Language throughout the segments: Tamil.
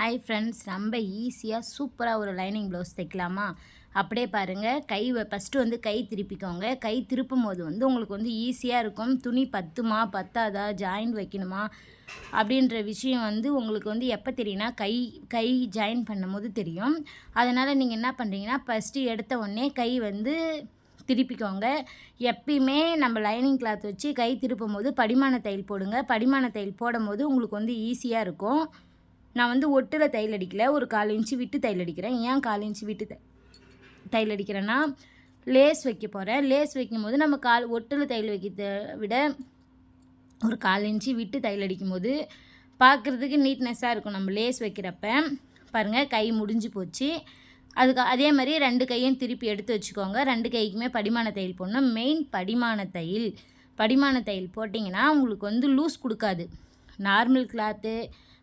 ஹாய் ஃப்ரெண்ட்ஸ் ரொம்ப ஈஸியாக சூப்பராக ஒரு லைனிங் ப்ளவுஸ் தைக்கலாமா? அப்படியே பாருங்கள் கை ஃபஸ்ட்டு வந்து கை திருப்பிக்கோங்க. கை திருப்பும் போது வந்து உங்களுக்கு வந்து ஈஸியாக இருக்கும். துணி பத்துமா பத்தாதா ஜாயின் வைக்கணுமா? அப்படின்ற விஷயம் வந்து உங்களுக்கு வந்து எப்போ தெரியும்னா கை கை ஜாயின் பண்ணும்போது தெரியும். அதனால் நீங்கள் என்ன பண்ணுறீங்கன்னா ஃபஸ்ட்டு எடுத்த உடனே கை வந்து திருப்பிக்கோங்க. எப்பயுமே நம்ம லைனிங் கிளாத் வச்சு கை திருப்பும் போது படிமான தையல் போடுங்க. படிமான தையல் போடும் போது உங்களுக்கு வந்து ஈஸியாக இருக்கும். நான் வந்து ஒட்டில் தையல் அடிக்கல ஒரு கால் இன்ச்சு விட்டு தையல் அடிக்கிறேன். ஏன் கால் இன்ச்சு விட்டு தை தையல் அடிக்கிறேன்னா லேஸ் வைக்க போகிறேன் லேஸ் வைக்கும் போது நம்ம கால் ஒட்டில் தையல் வைக்கிறத விட ஒரு கால் இன்ச்சு விட்டு தையல் அடிக்கும் போது பார்க்குறதுக்கு நீட்னஸ்ஸாக இருக்கும். நம்ம லேஸ் வைக்கிறப்ப பாருங்கள் கை முடிஞ்சு போச்சு. அதுக்கு அதே மாதிரி ரெண்டு கையும் திருப்பி எடுத்து வச்சுக்கோங்க. ரெண்டு கைக்குமே படிமான தையல் போடணும். மெயின் படிமான தையல் படிமான தையல் போட்டிங்கன்னா உங்களுக்கு வந்து லூஸ் கொடுக்காது. நார்மல் கிளாத்து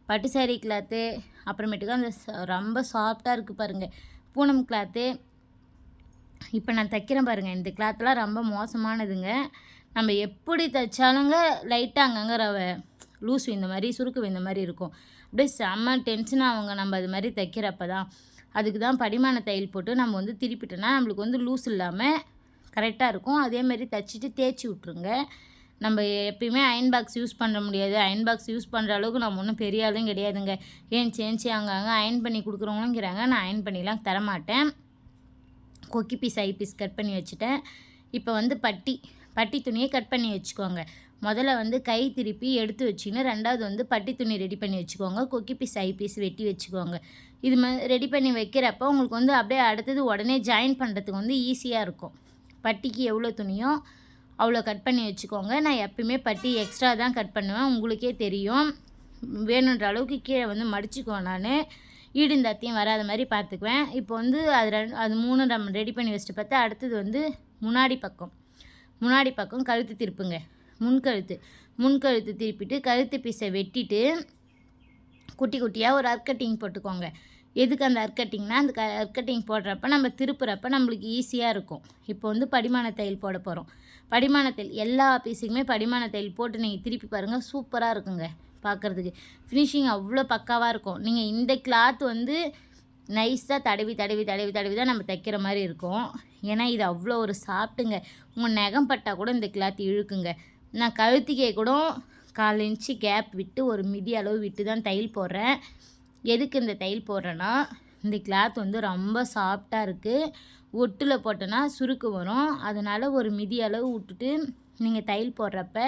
பட்டு சாரீ கிளாத்து அப்புறமேட்டுக்கு அந்த ச- ரொம்ப சாஃப்டாக இருக்குது பாருங்கள் பூனம் கிளாத்து இப்போ நான் தைக்கிறேன் பாருங்கள் இந்த கிளாத்லாம் ரொம்ப மோசமானதுங்க. நம்ம எப்படி தைச்சாலுங்க லைட்டாக அங்கங்கே ரவ லூஸ் இந்த மாதிரி சுருக்கு இந்த மாதிரி இருக்கும். அப்படியே செம்ம டென்ஷனாக அவங்க நம்ம அது மாதிரி தைக்கிறப்ப தான் அதுக்கு தான் படிமான தையல் போட்டு நம்ம வந்து திருப்பிட்டோன்னா நம்மளுக்கு வந்து லூஸ் இல்லாமல் கரெக்டாக இருக்கும். அதே மாதிரி தைச்சிட்டு தேய்ச்சி விட்ருங்க நம்ம எப்பயுமே அயன் பாக்ஸ் யூஸ் பண்ண முடியாது. அயன் பாக்ஸ் யூஸ் பண்ணுற அளவுக்கு நம்ம ஒன்றும் பெரிய ஆளும் கிடையாதுங்க. ஏன் சேஞ்சி அங்கங்கே அயன் பண்ணி கொடுக்குறவங்களுங்கிறாங்க. நான் அயன் பண்ணிலாம் தரமாட்டேன். கொக்கி பீஸ் ஐ பீஸ் கட் பண்ணி வச்சுட்டேன். இப்போ வந்து பட்டி பட்டி துணியை கட் பண்ணி வச்சுக்கோங்க. முதல்ல வந்து கை திருப்பி எடுத்து வச்சுன்னு ரெண்டாவது வந்து பட்டி துணி ரெடி பண்ணி வச்சுக்கோங்க. கொக்கி பீஸ் ஐ பீஸ் வெட்டி வச்சுக்கோங்க. இது மாதிரி ரெடி பண்ணி வைக்கிறப்ப உங்களுக்கு வந்து அப்படியே அடுத்தது உடனே ஜாயின் பண்ணுறதுக்கு வந்து ஈஸியாக இருக்கும். பட்டிக்கு எவ்வளோ துணியோ அவ்வளோ கட் பண்ணி வச்சுக்கோங்க. நான் எப்பயுமே பட்டி எக்ஸ்ட்ரா தான் கட் பண்ணுவேன். உங்களுக்கே தெரியும். வேணுன்ற அளவுக்கு கீழே வந்து மடிச்சுக்குவேன் நான். ஈடுந்தாத்தையும் வராத மாதிரி பார்த்துக்குவேன். இப்போ வந்து அது ரெண்டு அது மூணு நம்ம ரெடி பண்ணி வச்சுட்டு பார்த்தா அடுத்தது வந்து முன்னாடி பக்கம். முன்னாடி பக்கம் கழுத்து திருப்புங்க. முன்கழுத்து முன்கழுத்து திருப்பிட்டு கழுத்து பீஸை வெட்டிட்டு குட்டி குட்டியாக ஒரு அர்க்கட்டிங் போட்டுக்கோங்க. எதுக்கு அந்த அர்க்கட்டிங்னா அந்த க அர்க்கட்டிங் போடுறப்ப நம்ம திருப்புறப்ப நம்மளுக்கு ஈஸியாக இருக்கும். இப்போ வந்து படிமான தையல் போட போகிறோம் படிமான தையல் எல்லா பீஸுக்குமே படிமான தையல் போட்டு நீங்கள் திருப்பி பாருங்கள் சூப்பராக இருக்குங்க பார்க்குறதுக்கு ஃபினிஷிங் அவ்வளோ பக்காவாக இருக்கும். நீங்கள் இந்த கிளாத் வந்து நைஸாக தடவி தடவி தடவி தடவி தான் நம்ம தைக்கிற மாதிரி இருக்கும். ஏன்னா இது அவ்வளோ ஒரு சாப்பிட்டுங்க உங்கள் நகம் பட்டால் கூட இந்த கிளாத் இழுக்குங்க. நான் கழுத்துக்கே கூட கால் இன்ச்சு கேப் விட்டு ஒரு மிதி அளவு விட்டு தான் தையல் போடுறேன். எதுக்கு இந்த தையல் போடுறேன்னா இந்த கிளாத் வந்து ரொம்ப சாஃப்டாக இருக்குது ஒட்டில் போட்டோன்னா சுருக்கு வரும். அதனால் ஒரு மிதி அளவு விட்டுட்டு நீங்கள் தையல் போடுறப்ப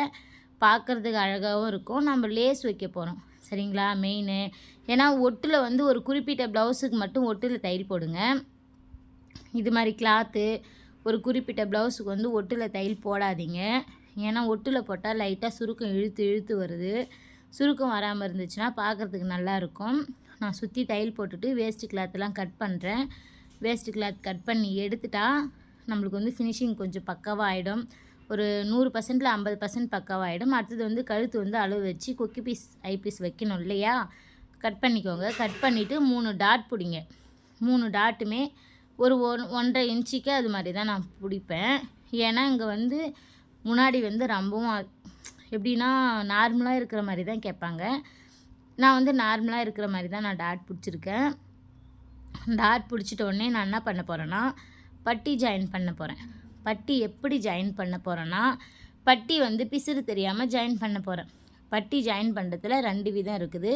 பார்க்குறதுக்கு அழகாகவும் இருக்கும். நம்ம லேஸ் வைக்க போகிறோம் சரிங்களா? மெயின் ஏன்னா ஒட்டில் வந்து ஒரு குறிப்பிட்ட ப்ளவுஸுக்கு மட்டும் ஒட்டில் தையல் போடுங்க. இது மாதிரி கிளாத்து ஒரு குறிப்பிட்ட ப்ளவுஸுக்கு வந்து ஒட்டில் தையல் போடாதீங்க. ஏன்னா ஒட்டில் போட்டால் லைட்டாக சுருக்கம் இழுத்து இழுத்து வருது. சுருக்கம் வராமல் இருந்துச்சுன்னா பார்க்குறதுக்கு நல்லாயிருக்கும் நான் சுற்றி தையல் போட்டுட்டு வேஸ்ட்டு கிளாத்லாம் கட் பண்ணுறேன் வேஸ்ட்டு கிளாத் கட் பண்ணி எடுத்துட்டா நம்மளுக்கு வந்து ஃபினிஷிங் கொஞ்சம் பக்காவாக ஆகிடும் ஒரு நூறு பர்சன்டில் ஐம்பது பர்சன்ட் பக்காவாகிடும் அடுத்தது வந்து கழுத்து வந்து அளவு வச்சு கொக்கி பீஸ் ஐ பீஸ் வைக்கணும் இல்லையா? கட் பண்ணிக்கோங்க. கட் பண்ணிவிட்டு மூணு டாட் பிடிங்க. மூணு டாட்டுமே ஒரு ஒன் ஒன்றரை இன்ச்சுக்கு அது மாதிரி தான் நான் பிடிப்பேன். ஏன்னா இங்கே வந்து முன்னாடி வந்து ரொம்பவும் எப்படின்னா நார்மலாக இருக்கிற மாதிரி தான் கேட்பாங்க. நான் வந்து நார்மலாக இருக்கிற மாதிரி தான் நான் டாட் பிடிச்சிருக்கேன். டாட் பிடிச்சிட்ட உடனே நான் என்ன பண்ண போகிறேன்னா பட்டி ஜாயின் பண்ண போகிறேன் பட்டி எப்படி ஜாயின் பண்ண போகிறேன்னா பட்டி வந்து பிசிறு தெரியாமல் ஜாயின் பண்ண போகிறேன் பட்டி ஜாயின் பண்ணுறதுல ரெண்டு விதம் இருக்குது.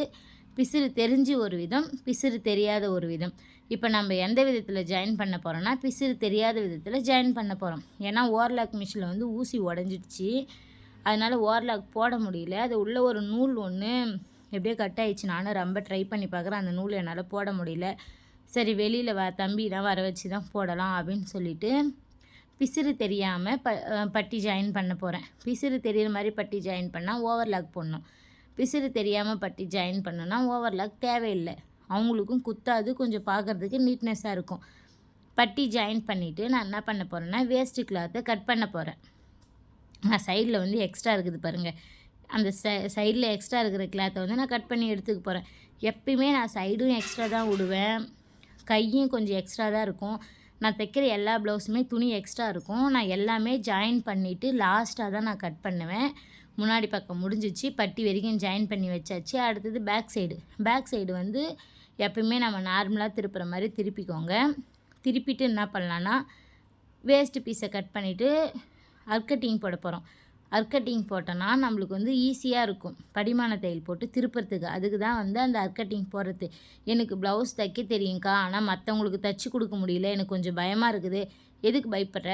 பிசிறு தெரிஞ்சு ஒரு விதம் பிசிறு தெரியாத ஒரு விதம். இப்போ நம்ம எந்த விதத்தில் ஜாயின் பண்ண போகிறோன்னா பிசிறு தெரியாத விதத்தில் ஜாயின் பண்ண போகிறோம் ஏன்னா ஓவர்லாக் மிஷினில் வந்து ஊசி உடஞ்சிடுச்சு. அதனால் ஓர்லாக் போட முடியல. அது உள்ளே ஒரு நூல் ஒன்று எப்படியோ கட் ஆயிடுச்சு. நானும் ரொம்ப ட்ரை பண்ணி பார்க்குறேன் அந்த நூல் என்னால் போட முடியல. சரி வெளியில் வ தம்பிலாம் வர வச்சு தான் போடலாம் அப்படின்னு சொல்லிட்டு பிசிறு தெரியாமல் ப பட்டி ஜாயின் பண்ண போகிறேன் பிசிறு தெரியிற மாதிரி பட்டி ஜாயின் பண்ணால் ஓவர்லாக் போடணும். பிசிறு தெரியாமல் பட்டி ஜாயின் பண்ணோன்னா ஓவர்லாக் தேவையில்லை. அவங்களுக்கும் குத்தாது. கொஞ்சம் பார்க்குறதுக்கு நீட்னஸாக இருக்கும். பட்டி ஜாயின் பண்ணிவிட்டு நான் என்ன பண்ண போகிறேன்னா வேஸ்ட்டு கிளாத்தை கட் பண்ண போகிறேன் நான் சைடில் வந்து எக்ஸ்ட்ரா இருக்குது பாருங்கள் அந்த சை சைடில் எக்ஸ்ட்ரா இருக்கிற கிளாத்தை வந்து நான் கட் பண்ணி எடுத்துக்க போகிறேன் எப்பயுமே நான் சைடும் எக்ஸ்ட்ரா தான் விடுவேன் கையும் கொஞ்சம் எக்ஸ்ட்ரா தான் இருக்கும். நான் தைக்கிற எல்லா ப்ளவுஸுமே துணி எக்ஸ்ட்ரா இருக்கும். நான் எல்லாமே ஜாயின் பண்ணிவிட்டு லாஸ்ட்டாக தான் நான் கட் பண்ணுவேன். முன்னாடி பக்கம் முடிஞ்சிச்சு. பட்டி வரைக்கும் ஜாயின் பண்ணி வச்சாச்சு. அடுத்தது பேக் சைடு பேக் சைடு வந்து எப்பயுமே நம்ம நார்மலாக திருப்புற மாதிரி திருப்பிக்கோங்க. திருப்பிட்டு என்ன பண்ணலான்னா வேஸ்ட்டு பீஸை கட் பண்ணிவிட்டு அர்க்கட்டிங் போட போகிறோம் அர்க்கட்டிங் போட்டோன்னா நம்மளுக்கு வந்து ஈஸியாக இருக்கும். படிமான தையல் போட்டு திருப்புறதுக்கு. அதுக்கு தான் வந்து அந்த அர்க்கட்டிங் போடுறது. எனக்கு ப்ளவுஸ் தைக்க தெரியுங்க்கா ஆனால் மற்றவங்களுக்கு தைச்சி கொடுக்க முடியல. எனக்கு கொஞ்சம் பயமாக இருக்குது. எதுக்கு பயப்படுற?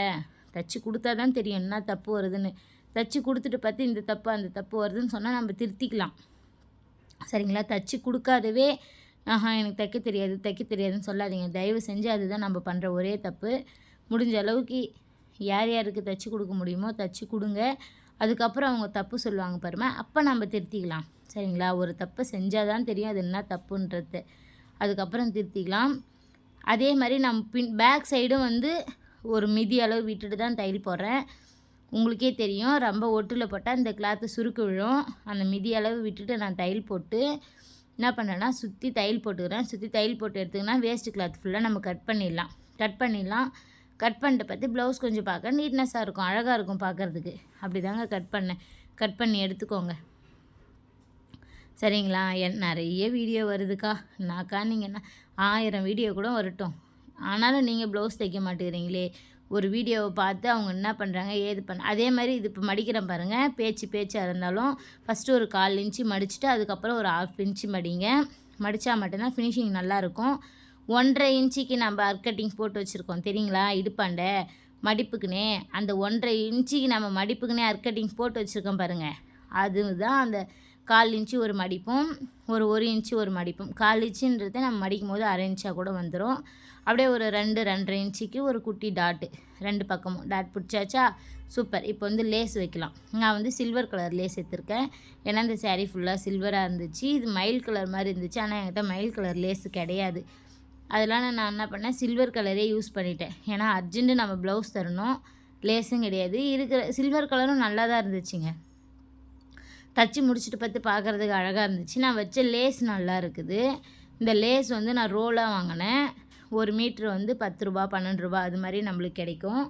தைச்சி கொடுத்தா தான் தெரியும் என்ன தப்பு வருதுன்னு. தைச்சி கொடுத்துட்டு பார்த்து இந்த தப்பு அந்த தப்பு வருதுன்னு சொன்னால் நம்ம திருத்திக்கலாம். சரிங்களா? தைச்சி கொடுக்காதவே ஆஹா எனக்கு தைக்க தெரியாது தைக்க தெரியாதுன்னு சொல்லாதீங்க. தயவு செஞ்சு அதுதான் நம்ம பண்ணுற ஒரே தப்பு. முடிஞ்ச அளவுக்கு யார் யாருக்கு தைச்சி கொடுக்க முடியுமோ தைச்சி கொடுங்க. அதுக்கப்புறம் அவங்க தப்பு சொல்லுவாங்க பாருமா அப்போ நம்ம திருத்திக்கலாம். சரிங்களா? ஒரு தப்பு செஞ்சால் தான் தெரியும் அது என்ன தப்புன்றது. அதுக்கப்புறம் திருத்திக்கலாம். அதே மாதிரி நம்ம பின் பேக் சைடும் வந்து ஒரு மிதி அளவு விட்டுட்டு தான் தையல் போடுறேன். உங்களுக்கே தெரியும். ரொம்ப ஒட்டில் போட்டால் இந்த கிளாத்து சுருக்கு விழும். அந்த மிதி அளவு விட்டுட்டு நான் தையல் போட்டு என்ன பண்ணேன்னா சுற்றி தையல் போட்டுக்கிறேன். சுற்றி தையல் போட்டு எடுத்துக்கினா வேஸ்ட்டு கிளாத் ஃபுல்லாக நம்ம கட் பண்ணிடலாம். கட் பண்ணிடலாம். கட் பண்ணிட்டு பார்த்து ப்ளவுஸ் கொஞ்சம் பார்க்க. நீட்னஸாக இருக்கும் அழகாக இருக்கும் பார்க்குறதுக்கு. அப்படி தாங்க கட் பண்ணேன் கட் பண்ணி எடுத்துக்கோங்க. சரிங்களா? என் நிறைய வீடியோ வருதுக்கா. நாக்கா நீங்கள் என்ன ஆயிரம் வீடியோ கூட வரட்டும். ஆனாலும் நீங்கள் ப்ளவுஸ் தைக்க மாட்டேங்கிறீங்களே. ஒரு வீடியோவை பார்த்து அவங்க என்ன பண்ணுறாங்க ஏது பண்ண அதே மாதிரி இது இப்போ மடிக்கிறேன் பாருங்கள் பேச்சு பேச்சாக இருந்தாலும் ஃபஸ்ட்டு ஒரு கால் இன்ச்சு மடிச்சுட்டு அதுக்கப்புறம் ஒரு ஆஃப் இன்ச்சு மடிங்க. மடித்தா மட்டும்தான் ஃபினிஷிங் நல்லாயிருக்கும் ஒன்றரை இன்ச்சுக்கு நம்ம அர்க்கட்டிங் போட்டு வச்சுருக்கோம் தெரியுங்களா? இடுப்பாண்ட. மடிப்புக்குனே அந்த ஒன்றரை இன்ச்சுக்கு நம்ம மடிப்புக்குனே அர்க்கட்டிங் போட்டு வச்சுருக்கோம் பாருங்கள் அதுதான் அந்த கால் இன்ச்சு ஒரு மடிப்பும் ஒரு ஒரு இன்ச்சு ஒரு மடிப்பும். கால் இன்ச்சுன்றதை நம்ம மடிக்கும் போது அரை இன்ச்சாக கூட வந்துடும் அப்படியே ஒரு ரெண்டு ரெண்டரை இன்ச்சுக்கு ஒரு குட்டி டாட்டு ரெண்டு பக்கமும். டாட் பிடிச்சாச்சா சூப்பர். இப்போ வந்து லேஸ் வைக்கலாம். நான் வந்து சில்வர் கலர் லேஸ் எடுத்திருக்கேன். ஏன்னா இந்த சேரீ ஃபுல்லாக சில்வராக இருந்துச்சு. இது மயில் கலர் மாதிரி இருந்துச்சு. ஆனால் என்கிட்ட மயில் கலர் லேஸு கிடையாது. அதெல்லாம் நான் என்ன பண்ணேன் சில்வர் கலரே யூஸ் பண்ணிட்டேன். ஏன்னா அர்ஜென்ட்டு நம்ம ப்ளவுஸ் தரணும் லேஸும் கிடையாது. இருக்கிற சில்வர் கலரும் நல்லா தான் இருந்துச்சுங்க. தச்சு முடிச்சுட்டு பார்த்து பார்க்குறதுக்கு அழகாக இருந்துச்சு. நான் வச்ச லேஸ் நல்லா இருக்குது. இந்த லேஸ் வந்து நான் ரோலாக வாங்கினேன். ஒரு மீட்ரு வந்து பத்து ரூபா பன்னெண்டு ரூபா அது மாதிரி நம்மளுக்கு கிடைக்கும்.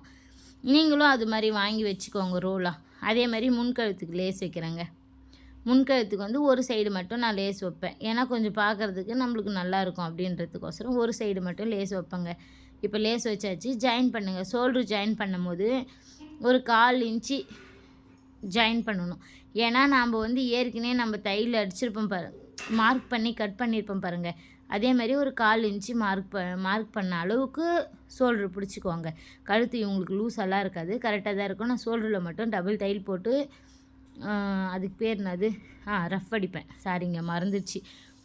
நீங்களும் அது மாதிரி வாங்கி வச்சுக்கோங்க ரோலாக அதே மாதிரி முன்கழுத்துக்கு லேஸ் வைக்கிறேங்க. முன்கழுத்துக்கு வந்து ஒரு சைடு மட்டும் நான் லேஸ் வைப்பேன். ஏன்னா கொஞ்சம் பார்க்குறதுக்கு நம்மளுக்கு நல்லாயிருக்கும் அப்படின்றதுக்கோசரம் ஒரு சைடு மட்டும் லேஸ் வைப்பேங்க. இப்போ லேஸ் வச்சாச்சு ஜாயின் பண்ணுங்கள் ஷோல்ட்ரு ஜாயின் பண்ணும்போது ஒரு கால் இன்ச்சு ஜாயின் பண்ணணும். ஏன்னா நாம் வந்து ஏற்கனவே நம்ம தையில் அடிச்சிருப்போம் பாரு மார்க் பண்ணி கட் பண்ணியிருப்போம் பாருங்கள் அதே மாதிரி ஒரு கால் இன்ச்சு மார்க் ப மார்க் பண்ண அளவுக்கு ஷோல்ட்ரு பிடிச்சிக்கோங்க. கழுத்து இவங்களுக்கு லூஸெல்லாம் இருக்காது. கரெக்டாக தான் இருக்கும். நான் ஷோல்டரில் மட்டும் டபுள் தையல் போட்டு அதுக்கு பேர் என்னது? ஆ ரஃப் அடிப்பேன். சாரிங்க மறந்துச்சு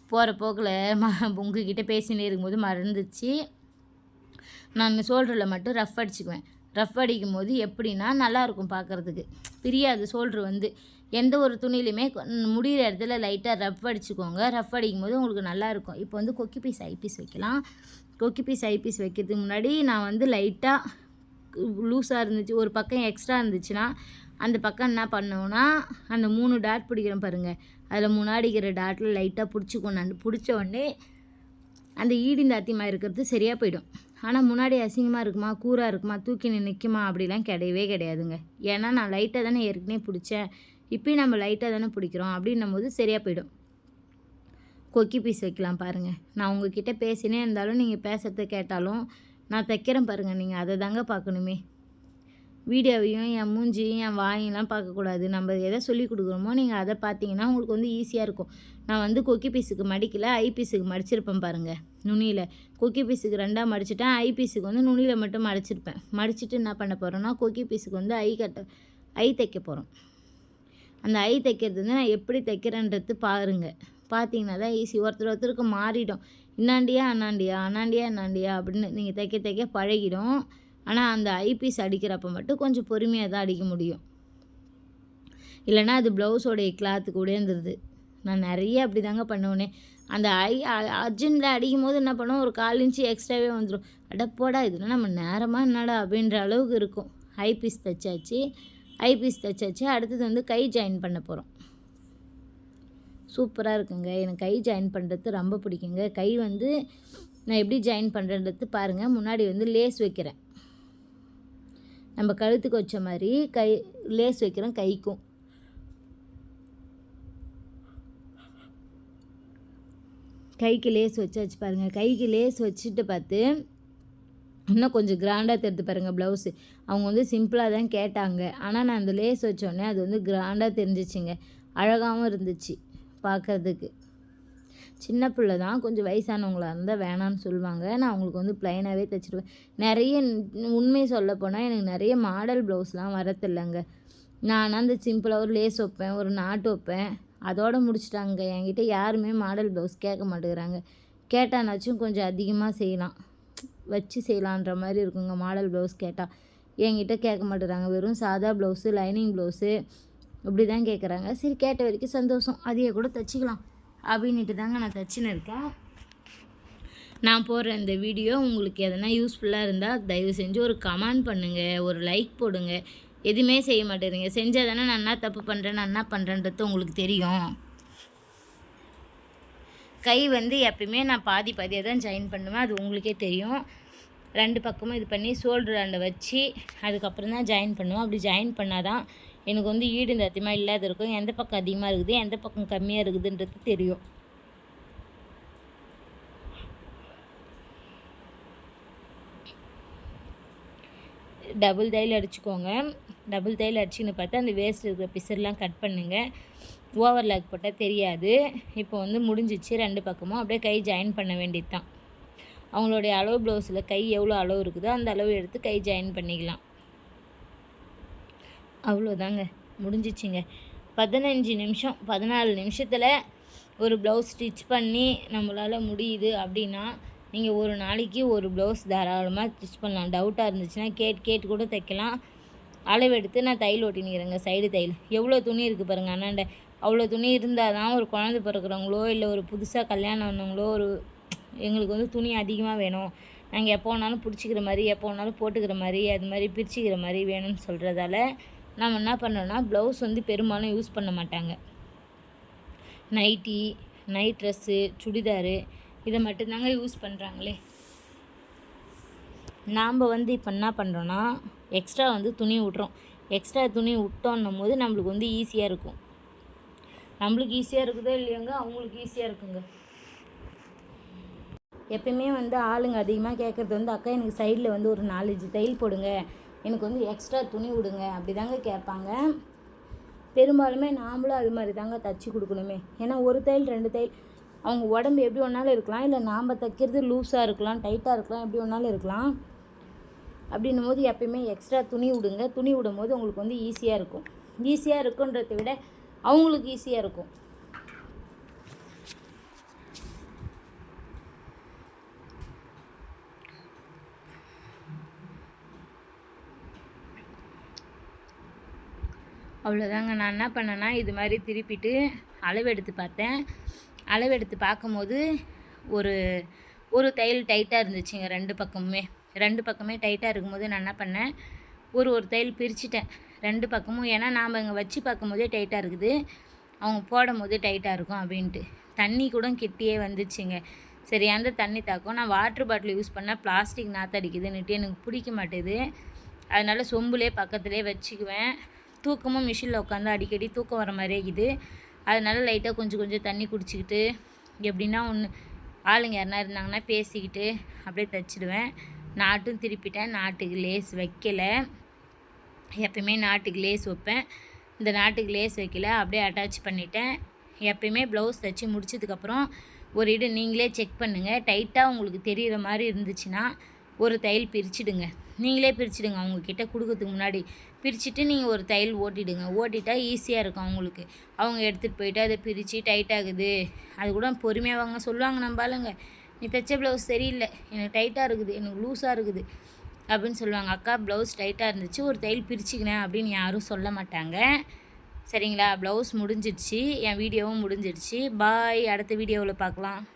போகிற போக்கில் ம உங்ககிட்ட பேசினே இருக்கும்போது மறந்துச்சு நான் சோல்டரில் மட்டும் ரஃப் அடிச்சுக்குவேன். ரஃப் அடிக்கும் போது எப்படின்னா நல்லாயிருக்கும் பார்க்குறதுக்கு. பிரியாது சோல்ட்ரு வந்து. எந்த ஒரு துணியிலையுமே முடிகிற இடத்துல லைட்டாக ரஃப் அடிச்சுக்கோங்க. ரஃப் அடிக்கும் போது உங்களுக்கு நல்லாயிருக்கும் இப்போ வந்து கொக்கி பீஸ் ஐ பீஸ் வைக்கலாம். கொக்கி பீஸ் ஐ பீஸ் வைக்கிறதுக்கு முன்னாடி நான் வந்து லைட்டாக லூஸாக இருந்துச்சு. ஒரு பக்கம் எக்ஸ்ட்ரா இருந்துச்சுன்னா அந்த பக்கம் என்ன பண்ணுவோன்னா அந்த மூணு டாட் பிடிக்கிறோம் பாருங்கள் அதில் முன்னாடிக்கிற டாட்டில் லைட்டாக பிடிச்சிக்கணும் அந்த பிடிச்ச உடனே அந்த ஈடிந்த அத்தியமாக இருக்கிறது சரியாக போயிடும். ஆனால் முன்னாடி அசிங்கமாக இருக்குமா கூறாக இருக்குமா தூக்கி நிற்குமா அப்படிலாம் கிடையவே கிடையாதுங்க. ஏன்னா நான் லைட்டாக தானே ஏற்கனவே பிடிச்சேன். இப்போயும் நம்ம லைட்டாக தானே பிடிக்கிறோம் அப்படின்னும் போது சரியாக போயிடும். கொக்கி பீஸ் வைக்கலாம் பாருங்கள் நான் உங்ககிட்ட பேசினே இருந்தாலும் நீங்கள் பேசுகிறத கேட்டாலும் நான் தைக்கிறேன் பாருங்கள் நீங்கள் அதை தாங்க பார்க்கணுமே. வீடியோவையும் என் மூஞ்சியும் என் வாயெல்லாம் பார்க்கக்கூடாது. நம்ம எதை சொல்லி கொடுக்குறோமோ நீங்கள் அதை பார்த்தீங்கன்னா உங்களுக்கு வந்து ஈஸியாக இருக்கும். நான் வந்து கொக்கி பீஸுக்கு மடிக்கல ஐ பீஸுக்கு மடிச்சிருப்பேன் பாருங்கள் நுனியில். கொக்கி பீஸுக்கு ரெண்டாக மடிச்சிட்டேன் ஐ பீஸுக்கு வந்து நுனியில் மட்டும் மடிச்சிருப்பேன். மடிச்சுட்டு என்ன பண்ண போகிறோன்னா கொக்கி பீஸுக்கு வந்து ஐ கட்ட ஐ தைக்க போகிறோம் அந்த ஐ தைக்கிறது வந்து நான் எப்படி தைக்கிறேன்றது பாருங்கள் பார்த்தீங்கன்னா தான் ஈஸி ஒருத்தர் ஒருத்தருக்கு மாறிடும். இன்னாண்டியா அண்ணாண்டியா அண்ணாண்டியா அண்ணாண்டியா அப்படின்னு நீங்கள் தைக்க தைக்க பழகிடும். ஆனால் அந்த ஐபீஸ் அடிக்கிறப்ப மட்டும் கொஞ்சம் பொறுமையாக தான் அடிக்க முடியும். இல்லைனா அது ப்ளவுஸோடைய கிளாத்து கூட இருந்துருது. நான் நிறைய அப்படி தாங்க பண்ணுவேனே. அந்த ஐ அர்ஜென்ட்டில் அடிக்கும் போது என்ன பண்ணுவோம்? ஒரு கால் இன்ச்சு எக்ஸ்ட்ராவே வந்துடும் அடப்போடா இதெல்லாம் நம்ம நேரமாக என்னடா அப்படின்ற அளவுக்கு இருக்கும். ஐபீஸ் தைச்சாச்சு ஐபீஸ் தைச்சாச்சு அடுத்தது வந்து கை ஜாயின் பண்ண போகிறோம் சூப்பராக இருக்குங்க. எனக்கு கை ஜாயின் பண்ணுறது ரொம்ப பிடிக்குங்க. கை வந்து நான் எப்படி ஜாயின் பண்ணுறது பாருங்கள் முன்னாடி வந்து லேஸ் வைக்கிறேன். நம்ம கழுத்துக்கு வச்ச மாதிரி கை லேஸ் வைக்கிறோம் கைக்கும். கைக்கு லேஸ் வச்சாச்சு பாருங்கள் கைக்கு லேஸ் வச்சுட்டு பார்த்து இன்னும் கொஞ்சம் கிராண்டாக தெரிந்து பாருங்கள் ப்ளவுஸு அவங்க வந்து சிம்பிளாக தான் கேட்டாங்க. ஆனால் நான் அந்த லேஸ் வச்சோடனே அது வந்து கிராண்டாக தெரிஞ்சிச்சுங்க. அழகாகவும் இருந்துச்சு பார்க்குறதுக்கு. சின்ன பிள்ளை தான். கொஞ்சம் வயசானவங்களாக இருந்தால் வேணான்னு சொல்லுவாங்க. நான் அவங்களுக்கு வந்து ப்ளைனாகவே தைச்சிடுவேன் நிறைய உண்மையை சொல்ல போனால் எனக்கு நிறைய மாடல் ப்ளவுஸ்லாம் வரதில்லைங்க. நான் அந்த சிம்பிளாக ஒரு லேஸ் வைப்பேன் ஒரு நாட்டு வைப்பேன். அதோடு முடிச்சிட்டாங்க. என்கிட்ட யாருமே மாடல் ப்ளவுஸ் கேட்க மாட்டேங்கிறாங்க. கேட்டானாச்சும் கொஞ்சம் அதிகமாக செய்யலாம். வச்சு செய்யலான்ற மாதிரி இருக்குங்க மாடல் ப்ளவுஸ் கேட்டால் என்கிட்ட கேட்க மாட்டேறாங்க வெறும் சாதா ப்ளவுஸு லைனிங் ப்ளவுஸு இப்படி தான் கேட்குறாங்க. சரி கேட்ட வரைக்கும் சந்தோஷம். அதையே கூட தைச்சிக்கலாம். அப்படின்ட்டு தாங்க நான் தச்சுன்னு இருக்கேன் நான் போடுற இந்த வீடியோ உங்களுக்கு எதனா யூஸ்ஃபுல்லாக இருந்தால் தயவு செஞ்சு ஒரு கமெண்ட் பண்ணுங்கள் ஒரு லைக் போடுங்க. எதுவுமே செய்ய மாட்டேறீங்க செஞ்சால் தானே நான் என்ன தப்பு பண்ணுறேன் நான் என்ன பண்ணுறேன்றது உங்களுக்கு தெரியும். கை வந்து எப்பயுமே நான் பாதி பாதியாக தான் ஜாயின் பண்ணுவேன். அது உங்களுக்கே தெரியும். ரெண்டு பக்கமும் இது பண்ணி ஷோல்டர் அண்டை வச்சு அதுக்கப்புறம் தான் ஜாயின் பண்ணுவேன் அப்படி ஜாயின் பண்ணால் தான் எனக்கு வந்து ஈடு இந்த அதிகமாக இல்லாத இருக்கும். எந்த பக்கம் அதிகமாக இருக்குது எந்த பக்கம் கம்மியாக இருக்குதுன்றது தெரியும். டபுள் தையல் அடிச்சுக்கோங்க. டபுள் தையல் அடிச்சுன்னு பார்த்தா அந்த வேஸ்ட் இருக்கிற பிசர்லாம் கட் பண்ணுங்கள் ஓவர்லாக் போட்டால் தெரியாது. இப்போ வந்து முடிஞ்சிச்சு ரெண்டு பக்கமும் அப்படியே கை ஜாயின் பண்ண வேண்டியது தான் அவங்களுடைய அளவு ப்ளவுஸில் கை எவ்வளோ அளவு இருக்குதோ அந்த அளவு எடுத்து கை ஜாயின் பண்ணிக்கலாம். அவ்வளோதாங்க. முடிஞ்சிச்சிங்க. பதினஞ்சு நிமிஷம் பதினாலு நிமிஷத்தில் ஒரு ப்ளவுஸ் ஸ்டிச் பண்ணி நம்மளால் முடியுது அப்படின்னா நீங்கள் ஒரு நாளைக்கு ஒரு ப்ளவுஸ் தாராளமாக ஸ்டிச் பண்ணலாம். டவுட்டாக இருந்துச்சுன்னா கேட் கேட்டு கூட தைக்கலாம். அளவெடுத்து நான் தையல் ஒட்டினுக்கிறேங்க சைடு தையல். எவ்வளோ துணி இருக்குது பாருங்கள் அண்ணாண்ட. அவ்வளோ துணி இருந்தால் தான் ஒரு குழந்தை பிறக்கிறவங்களோ இல்லை ஒரு புதுசாக கல்யாணம் ஆனவங்களோ ஒரு எங்களுக்கு வந்து துணி அதிகமாக வேணும். நாங்கள் எப்போ வேணாலும் பிடிச்சிக்கிற மாதிரி எப்போ வேணாலும் போட்டுக்கிற மாதிரி அது மாதிரி பிரிச்சுக்கிற மாதிரி வேணும்னு சொல்கிறதால நம்ம என்ன பண்ணோன்னா ப்ளவுஸ் வந்து பெரும்பாலும் யூஸ் பண்ண மாட்டாங்க. நைட்டி நைட் ட்ரெஸ்ஸு சுடிதாரு இதை மட்டும்தாங்க யூஸ் பண்ணுறாங்களே நாம் வந்து இப்போ என்ன பண்ணுறோன்னா எக்ஸ்ட்ரா வந்து துணி விட்றோம் எக்ஸ்ட்ரா துணி விட்டோன்னும் போது நம்மளுக்கு வந்து ஈஸியாக இருக்கும். நம்மளுக்கு ஈஸியாக இருக்குதோ இல்லையோங்க அவங்களுக்கு ஈஸியாக இருக்குங்க. எப்பயுமே வந்து ஆளுங்க அதிகமாக கேட்குறது வந்து அக்கா எனக்கு சைடில் வந்து ஒரு நாலஞ்சு தையல் போடுங்க. எனக்கு வந்து எக்ஸ்ட்ரா துணி விடுங்க அப்படி தாங்க கேட்பாங்க. பெரும்பாலுமே நாமளும் அது மாதிரி தாங்க தச்சு கொடுக்கணுமே. ஏன்னா ஒரு தையல் ரெண்டு தையல். அவங்க உடம்பு எப்படி ஒன்றாலும் இருக்கலாம் இல்லை நாம் தைக்கிறது லூஸாக இருக்கலாம் டைட்டாக இருக்கலாம் எப்படி ஒன்றாலும் இருக்கலாம். அப்படின்னும் போது எப்பயுமே எக்ஸ்ட்ரா துணி விடுங்க துணி விடும் போது உங்களுக்கு வந்து ஈஸியாக இருக்கும். ஈஸியாக இருக்குன்றதை விட அவங்களுக்கு ஈஸியாக இருக்கும். அவ்வளோதாங்க நான் என்ன பண்ணேன்னா இது மாதிரி திருப்பிட்டு அளவெடுத்து பார்த்தேன். அளவெடுத்து பார்க்கும்போது ஒரு ஒரு தையல் டைட்டாக இருந்துச்சுங்க ரெண்டு பக்கமுமே. ரெண்டு பக்கமே டைட்டாக இருக்கும்போது நான் என்ன பண்ணேன் ஒரு ஒரு தையல் பிரிச்சுட்டேன் ரெண்டு பக்கமும். ஏன்னா நாம் இங்கே வச்சு பார்க்கும்போதே டைட்டாக இருக்குது. அவங்க போடும் போது டைட்டாக இருக்கும் அப்படின்ட்டு. தண்ணி கூட கிட்டியே வந்துச்சுங்க. சரி அந்த தண்ணி தாக்கம். நான் வாட்ரு பாட்டில் யூஸ் பண்ணால் பிளாஸ்டிக் நாற்றடிக்குதுன்னுட்டு எனக்கு பிடிக்க மாட்டேது. அதனால் சொம்புலே பக்கத்துலேயே வச்சுக்குவேன். தூக்கமும் மிஷினில் உட்காந்து அடிக்கடி தூக்கம் வர மாதிரியே இருக்குது. அதனால லைட்டாக கொஞ்சம் கொஞ்சம் தண்ணி குடிச்சிக்கிட்டு எப்படின்னா ஒன்று ஆளுங்க யாருனா இருந்தாங்கன்னா பேசிக்கிட்டு அப்படியே தைச்சிடுவேன். நாட்டும் திருப்பிட்டேன். நாட்டுக்கு லேஸ் வைக்கலை. எப்பயுமே நாட்டுக்கு லேஸ் வைப்பேன். இந்த நாட்டுக்கு லேஸ் வைக்கல. அப்படியே அட்டாச் பண்ணிட்டேன். எப்பயுமே ப்ளவுஸ் தைச்சி முடிச்சதுக்கப்புறம் ஒரு இடம் நீங்களே செக் பண்ணுங்கள் டைட்டாக உங்களுக்கு தெரிகிற மாதிரி இருந்துச்சுன்னா ஒரு தையல் பிரிச்சுடுங்க. நீங்களே பிரிச்சுடுங்க. அவங்கக்கிட்ட கொடுக்கறதுக்கு முன்னாடி பிரிச்சுட்டு நீங்கள் ஒரு தையல் ஓட்டிடுங்க. ஓட்டிட்டா ஈஸியாக இருக்கும் அவங்களுக்கு. அவங்க எடுத்துகிட்டு போயிட்டு அதை பிரித்து டைட் ஆகுது. அது கூட பொறுமையாக வாங்க சொல்லுவாங்க நம்ம ஆளுங்க. நீ தைச்ச ப்ளவுஸ் சரியில்லை. எனக்கு டைட்டாக இருக்குது. எனக்கு லூஸாக இருக்குது. அப்படின்னு சொல்லுவாங்க. அக்கா ப்ளவுஸ் டைட்டாக இருந்துச்சு. ஒரு தையல் பிரிச்சுக்கினேன். அப்படின்னு யாரும் சொல்ல மாட்டாங்க. சரிங்களா? ப்ளவுஸ் முடிஞ்சிடுச்சு. என் வீடியோவும் முடிஞ்சிடுச்சு. பாய் அடுத்த வீடியோவில் பார்க்கலாம்.